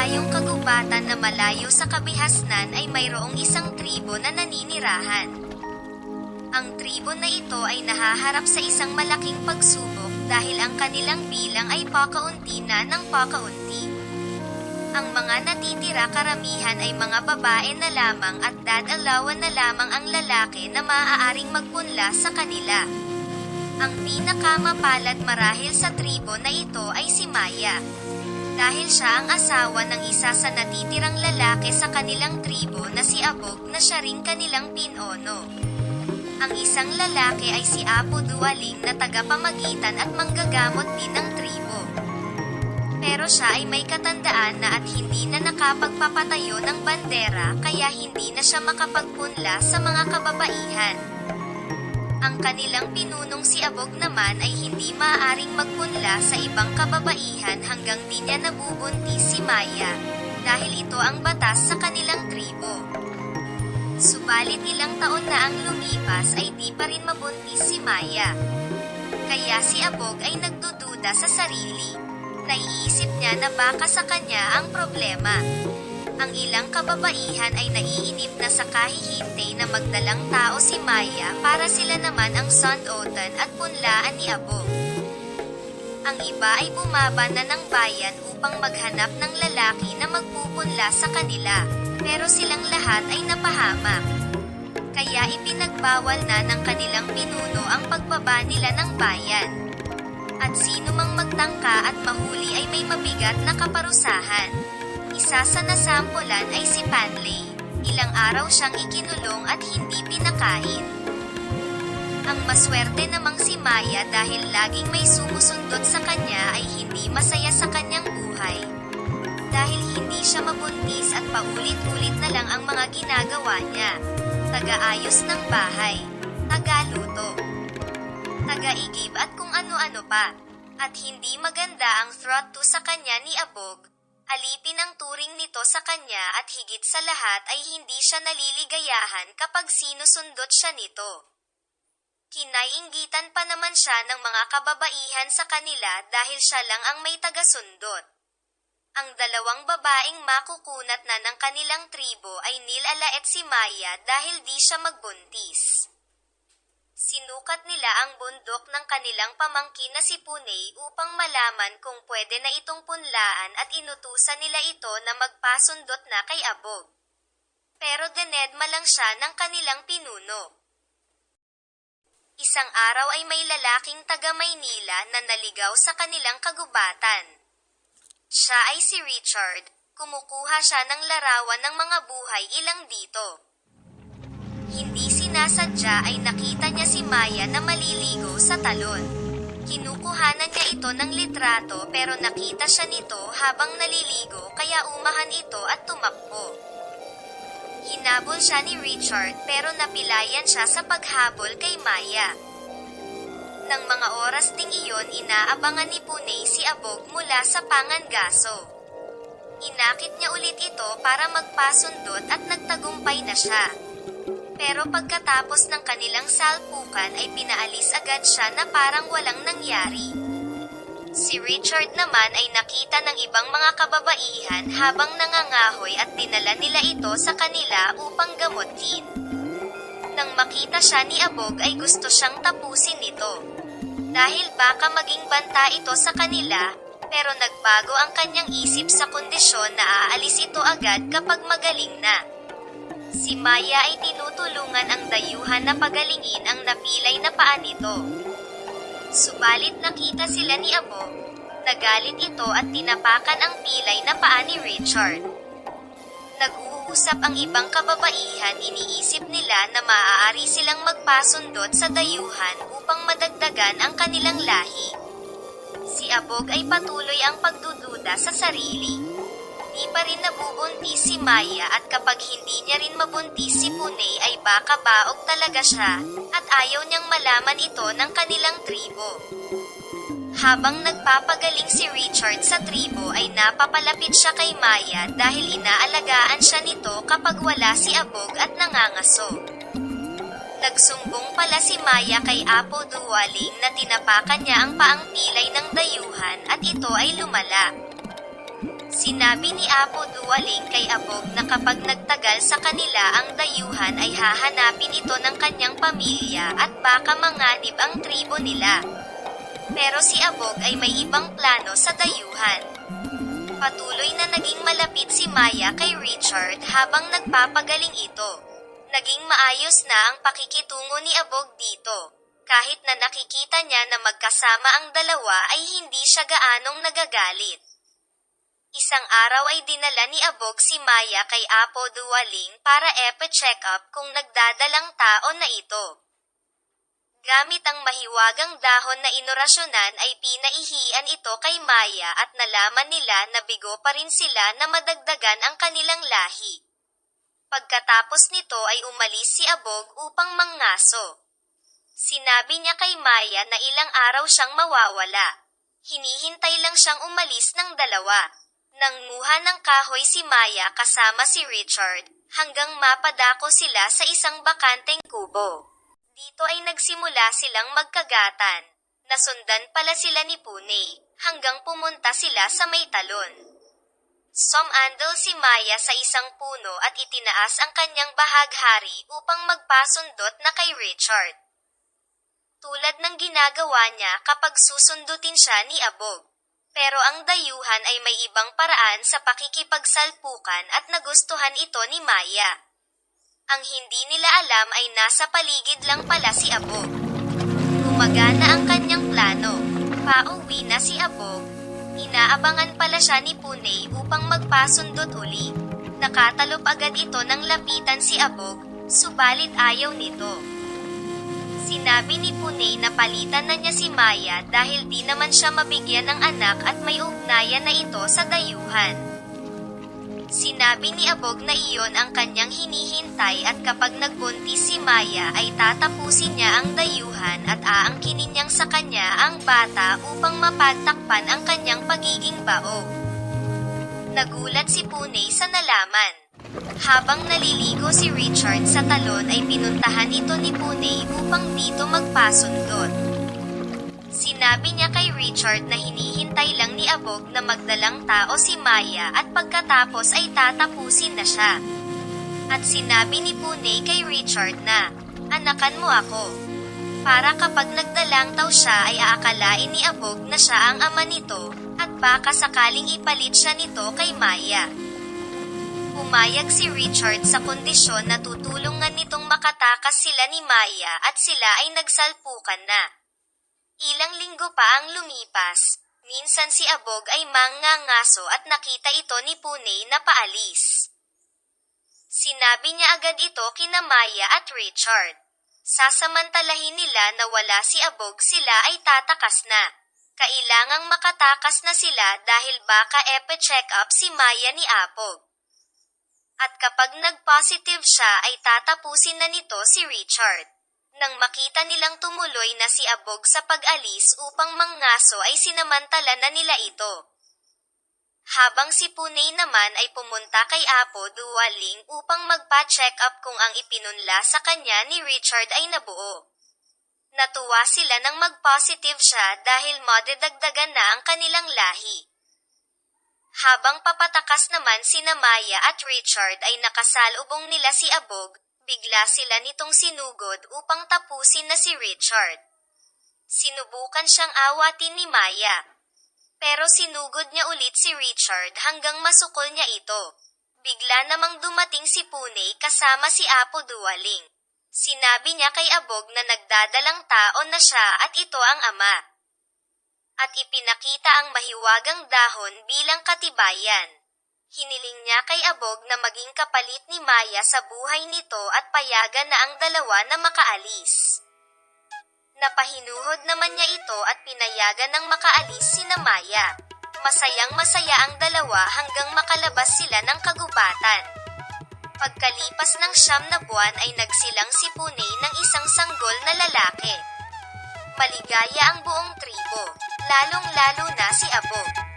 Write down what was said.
malayong kagubatan na malayo sa kabihasnan ay mayroong isang tribo na naninirahan. Ang tribo na ito ay nahaharap sa isang malaking pagsubok dahil ang kanilang bilang ay pakaunti na ng pakaunti. Ang mga natitira karamihan ay mga babae na lamang at dadalawan na lamang ang lalaki na maaaring magpunla sa kanila. Ang pinakamapalad marahil sa tribo na ito ay si Maya. Dahil siya ang asawa ng isa sa natitirang lalaki sa kanilang tribo na si Abog na siya ring kanilang pinono. Ang isang lalaki ay si Apo Dualing na tagapamagitan at manggagamot din ng tribo. Pero siya ay may katandaan na at hindi na nakapagpapatayo ng bandera kaya hindi na siya makapagpunla sa mga kababaihan. Ang kanilang pinunong si Abog naman ay hindi maaaring magpunla sa ibang kababaihan hanggang di niya nabubuntis si Maya, dahil ito ang batas sa kanilang tribo. Subalit ilang taon na ang lumipas ay di pa rin mabuntis si Maya. Kaya si Abog ay nagdududa sa sarili. Naiisip niya na baka sa kanya ang problema. Ang ilang kababaihan ay naiinip na sa kahihintay na magdalang tao si Maya para sila naman ang sundotan at punlaan ni Abog. Ang iba ay bumaba na ng bayan upang maghanap ng lalaki na magpupunla sa kanila, pero silang lahat ay napahamak. Kaya ipinagbawal na ng kanilang pinuno ang pagbaba nila ng bayan. At sino mang magtangka at mahuli ay may mabigat na kaparusahan. Isa sa nasampulan ay si Panley. Ilang araw siyang ikinulong at hindi pinakain. Ang maswerte namang si Maya dahil laging may sumusundot sa kanya ay hindi masaya sa kanyang buhay. Dahil hindi siya mabuntis at paulit-ulit na lang ang mga ginagawa niya. Tagaayos ng bahay, tagaluto, tagaigib at kung ano-ano pa. At hindi maganda ang threat to sa kanya ni Abog. Alipin ang turing nito sa kanya at higit sa lahat ay hindi siya naliligayahan kapag sinusundot siya nito. Kinainggitan pa naman siya ng mga kababaihan sa kanila dahil siya lang ang may tagasundot. Ang dalawang babaeng makukunat na ng kanilang tribo ay nilala at si Maya dahil di siya magbuntis. Sinukat nila ang bundok ng kanilang pamangkin na si Punay upang malaman kung pwede na itong punlaan at inutusan nila ito na magpasundot na kay Abog. Pero denedma lang siya ng kanilang pinuno. Isang araw ay may lalaking taga Maynila na naligaw sa kanilang kagubatan. Siya ay si Richard, kumukuha siya ng larawan ng mga buhay ilang dito. Hindi sinasadya ay nakita niya si Maya na maliligo sa talon. Kinukuhanan niya ito ng litrato pero nakita siya nito habang naliligo kaya umahan ito at tumakbo. Hinabol siya ni Richard pero napilayan siya sa paghabol kay Maya. Nang mga oras ding iyon inaabangan ni Punay si Abog mula sa Pangangaso. Inakit niya ulit ito para magpasundot at nagtagumpay na siya. Pero pagkatapos ng kanilang salpukan ay pinaalis agad siya na parang walang nangyari. Si Richard naman ay nakita ng ibang mga kababaihan habang nangangahoy at dinala nila ito sa kanila upang gamutin. Nang makita siya ni Abog ay gusto siyang tapusin nito. Dahil baka maging banta ito sa kanila, pero nagbago ang kanyang isip sa kondisyon na aalis ito agad kapag magaling na. Si Maya ay tinutulungan ang dayuhan na pagalingin ang napilay na paa nito. Subalit nakita sila ni Abo, nagalit ito at tinapakan ang pilay na paa ni Richard. Nag-uusap ang ibang kababaihan iniisip nila na maaari silang magpasundot sa dayuhan upang madagdagan ang kanilang lahi. Si Abog ay patuloy ang pagdududa sa sarili. Di pa rin nabubuntis si Maya at kapag hindi niya rin mabuntis si Punay ay baka baog talaga siya at ayaw niyang malaman ito ng kanilang tribo. Habang nagpapagaling si Richard sa tribo ay napapalapit siya kay Maya dahil inaalagaan siya nito kapag wala si Abog at nangangaso. Nagsumbong pala si Maya kay Apo Duwaling na tinapakan niya ang paang pilay ng dayuhan at ito ay lumala. Sinabi ni Apo Duwaling kay Abog na kapag nagtagal sa kanila ang dayuhan ay hahanapin ito ng kanyang pamilya at baka manganib ang tribo nila. Pero si Abog ay may ibang plano sa dayuhan. Patuloy na naging malapit si Maya kay Richard habang nagpapagaling ito. Naging maayos na ang pakikitungo ni Abog dito. Kahit na nakikita niya na magkasama ang dalawa ay hindi siya gaanong nagagalit. Isang araw ay dinala ni Abog si Maya kay Apo Duwaling para epe-check up kung nagdadalang tao na ito. Gamit ang mahiwagang dahon na inorasyonan ay pinaihian ito kay Maya at nalaman nila na bigo pa rin sila na madagdagan ang kanilang lahi. Pagkatapos nito ay umalis si Abog upang mangaso. Sinabi niya kay Maya na ilang araw siyang mawawala. Hinihintay lang siyang umalis ng dalawa. Nanguha ng kahoy si Maya kasama si Richard hanggang mapadako sila sa isang bakanteng kubo. Dito ay nagsimula silang magkagatan. Nasundan pala sila ni Pune hanggang pumunta sila sa may talon. Somandal si Maya sa isang puno at itinaas ang kanyang bahaghari upang magpasundot na kay Richard. Tulad ng ginagawa niya kapag susundutin siya ni Abog. Pero ang dayuhan ay may ibang paraan sa pakikipagsalpukan at nagustuhan ito ni Maya. Ang hindi nila alam ay nasa paligid lang pala si Abog. Gumagana ang kanyang plano. Pauwi na si Abog. Inaabangan pala siya ni Pune upang magpasundot uli. Nakatalop agad ito ng lapitan si Abog, subalit ayaw nito. Sinabi ni Pune na palitan na niya si Maya dahil di naman siya mabigyan ng anak at may ugnayan na ito sa dayuhan. Sinabi ni Abog na iyon ang kanyang hinihintay at kapag nagbuntis si Maya ay tatapusin niya ang dayuhan at aangkinin niyang sa kanya ang bata upang mapagtakpan ang kanyang pagiging bao. Nagulat si Pune sa nalaman. Habang naliligo si Richard sa talon ay pinuntahan ito ni Pune upang dito magpasundot. Sinabi niya kay Richard na hinihintay lang ni Abog na magdalang tao si Maya at pagkatapos ay tatapusin na siya. At sinabi ni Pune kay Richard na, Anakan mo ako. Para kapag nagdalang tao siya ay aakalain ni Abog na siya ang ama nito at baka sakaling ipalit siya nito kay Maya. Pumayag si Richard sa kondisyon na tutulungan nitong makatakas sila ni Maya at sila ay nagsalpukan na. Ilang linggo pa ang lumipas. Minsan si Abog ay mangangaso at nakita ito ni Pune na paalis. Sinabi niya agad ito kina Maya at Richard. Sasamantalahin nila na wala si Abog sila ay tatakas na. Kailangang makatakas na sila dahil baka epe-check up si Maya ni Apog. At kapag nag-positive siya ay tatapusin na nito si Richard. Nang makita nilang tumuloy na si Abog sa pag-alis upang mangaso ay sinamantala na nila ito. Habang si Pune naman ay pumunta kay Apo Duwaling upang magpa-check up kung ang ipinunla sa kanya ni Richard ay nabuo. Natuwa sila nang mag-positive siya dahil madedagdagan na ang kanilang lahi. Habang papatakas naman sina Maya at Richard ay nakasalubong nila si Abog, bigla sila nitong sinugod upang tapusin na si Richard. Sinubukan siyang awatin ni Maya. Pero sinugod niya ulit si Richard hanggang masukol niya ito. Bigla namang dumating si Pune kasama si Apo Duwaling. Sinabi niya kay Abog na nagdadalang tao na siya at ito ang ama. At ipinakita ang mahiwagang dahon bilang katibayan. Hiniling niya kay Abog na maging kapalit ni Maya sa buhay nito at payagan na ang dalawa na makaalis. Napahinuhod naman niya ito at pinayagan ng makaalis sina Maya. Masayang masaya ang dalawa hanggang makalabas sila ng kagubatan. Pagkalipas ng siyam na buwan ay nagsilang si Pune ng isang sanggol na lalaki. Maligaya ang buong tribo, lalong-lalo na si Abog.